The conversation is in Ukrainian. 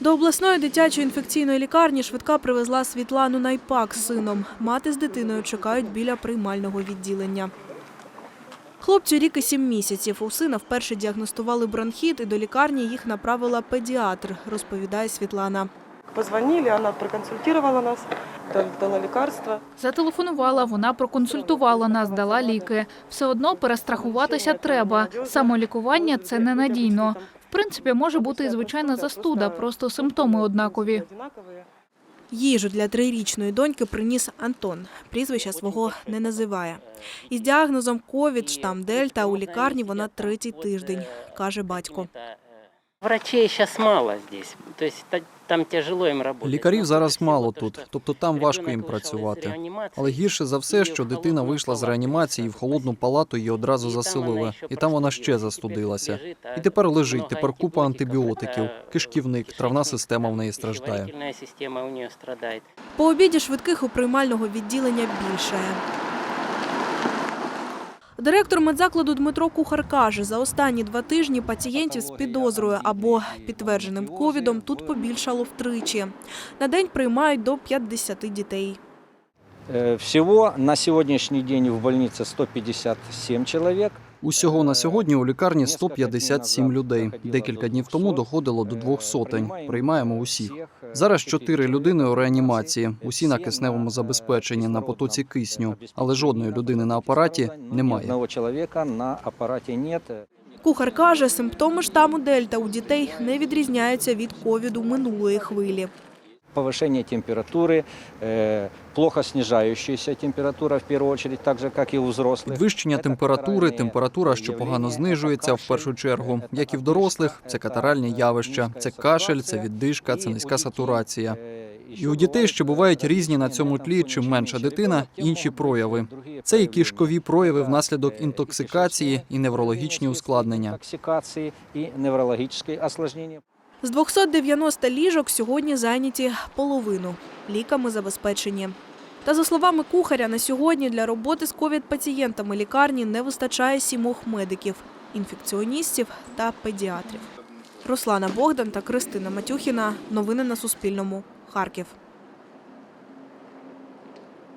До обласної дитячої інфекційної лікарні швидка привезла Світлану Найпак з сином. Мати з дитиною чекають біля приймального відділення. Хлопцю рік і сім місяців. У сина вперше діагностували бронхіт і до лікарні їх направила педіатр, розповідає Світлана. Позвонили, она проконсультировала нас, дала- лекарства. Зателефонувала, вона проконсультувала нас, дала ліки. Все одно перестрахуватися треба. Самолікування – це ненадійно. В принципі, може бути і звичайна застуда, просто симптоми однакові. Їжу для трирічної доньки приніс Антон. Прізвища свого не називає. Із діагнозом ковід, штам Дельта у лікарні вона третій тиждень, каже батько. Врачей зараз мало здесь, там тяжело им работать. Лікарів Ну, зараз мало тут, тобто там важко їм працювати. Але гірше за все, що дитина вийшла з реанімації в холодну палату її одразу ще і там вона ще застудилася. І тепер лежить, тепер купа антибіотиків, антибіотиків, кишківник, травна система в неї страждає. По обіді швидких у приймального відділення більше. Директор медзакладу Дмитро Кухар каже, за останні два тижні пацієнтів з підозрою або підтвердженим ковідом тут побільшало втричі. На день приймають до 50 дітей. Всього на сьогоднішній день в больнице 157 человек. Усього на сьогодні у лікарні 157 людей. Декілька днів тому доходило до двох сотень. Приймаємо усіх. Зараз чотири людини у реанімації, усі на кисневому забезпеченні, на потоці кисню, але жодної людини на апараті немає. одного человека на аппарате нет. Кухар каже, симптоми штаму Дельта у дітей не відрізняються від ковіду минулої хвилі. Повышение температуры, э, плохо снижающаяся температура в первую очередь, так же как и у взрослых. Підвищення температури, температура, що погано знижується в першу чергу, як і в дорослих, це катаральні явища, це кашель, це віддишка, це низька сатурація. І у дітей ще бувають різні на цьому тлі, чим менша дитина, інші прояви. Це і кишкові прояви внаслідок інтоксикації і неврологічні ускладнення. Интоксикации и неврологические осложнения. З 290 ліжок сьогодні зайняті половину. Ліками забезпечені. Та за словами кухаря, на сьогодні для роботи з ковід-пацієнтами лікарні не вистачає сімох медиків, інфекціоністів та педіатрів. Руслана Богдан та Кристина Матюхіна. Новини на Суспільному. Харків.